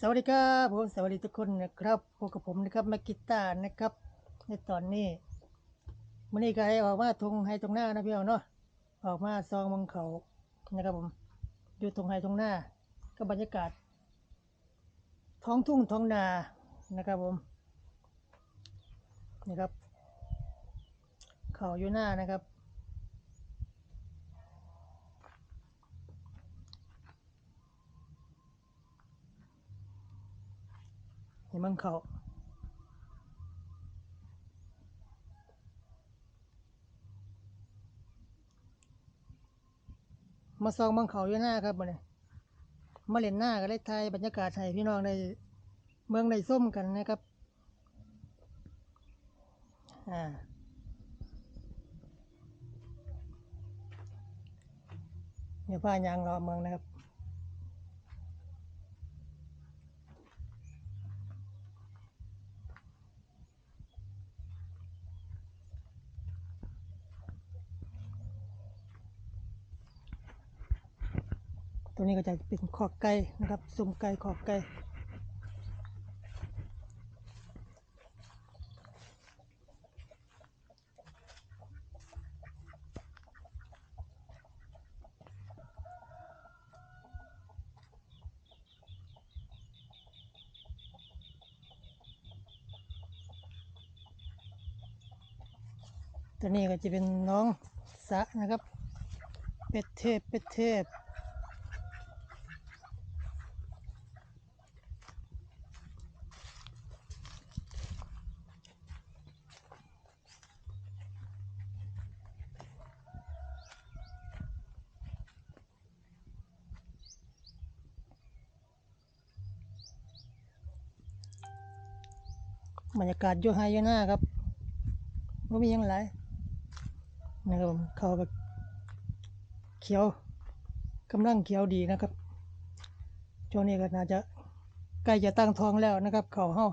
สวัสดีครับผมสวัสดีทุกคนนะครับพบกับผมนะครับแมกกิต้านะครับ ในตอนนี้มันนี้ก็ให้ออกมาทงไฮตรงหน้านะพี่เอาเนาะออกมาซองมังเขานะครับผมอยู่ตรงไฮตรงหน้า ก็บรรยากาศ ท้องทุ่งท้องนานะครับผมนี่ครับเขาอยู่หน้านะครับ เห็นมังเขามาซองมังเขาอยู่หน้าครับมาเนี่ยมาเล่นหน้ากันเลยไทยบรรยากาศไทยพี่น้องในเมืองในส้มกันนะครับอ่าเดี๋ยวพายางรอเมืองนะครับ ตัวนี้ก็จะเป็นขอกไก่นะครับสุ่มไก่ขอกไก่ตัวนี้ก็จะเป็นน้องสะนะครับ เป็ดเทพ เป็ดเทพ บรรยากาศยุ่ไฮยุ่หน้าครับไม่มีอยังไรนะครับผมเขาแบบเขียวกำลังเขียวดีนะครับช่วงนี้ก็น่าจะใกล้จะตั้งท้องแล้วนะครับ เขาเฮา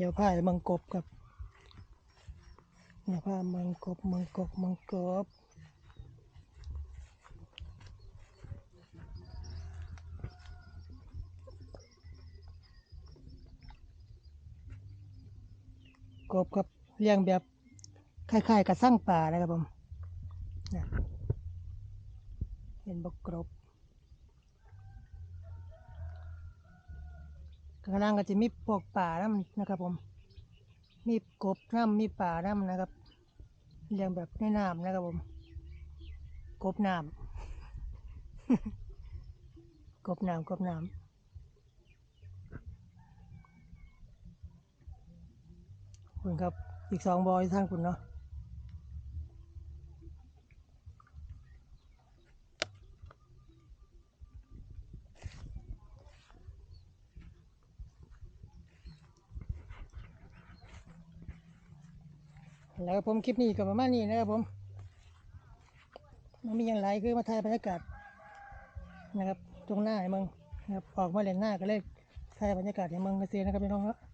เดี๋ยวพามังกบครับเดี๋ยวพามังกบมังกบมังกบกบครับเลี้ยงแบบคล้ายๆกับสร้างป่านะครับผมเห็นบกกรบ ข้างล่างก็จะมีพวกป่าน้ำนะครับ ผม มีกบน้ำมีป่าน้ำนะครับเลี้ยงแบบในน้ำนะครับผม กบน้ำกบน้ำกบน้ำคุณครับ อีกสองบอยท่านคุณเนาะ แล้วผมคลิปนี้ก็ประมาณนี้นะครับผมมันมีอย่างไรคือมาถ่ายบรรยากาศนะครับตรงหน้าให้มึงนะครับออกมาเล่นหน้าก็เลยถ่ายบรรยากาศให้มึงกันเสียนะครับพี่น้องครับ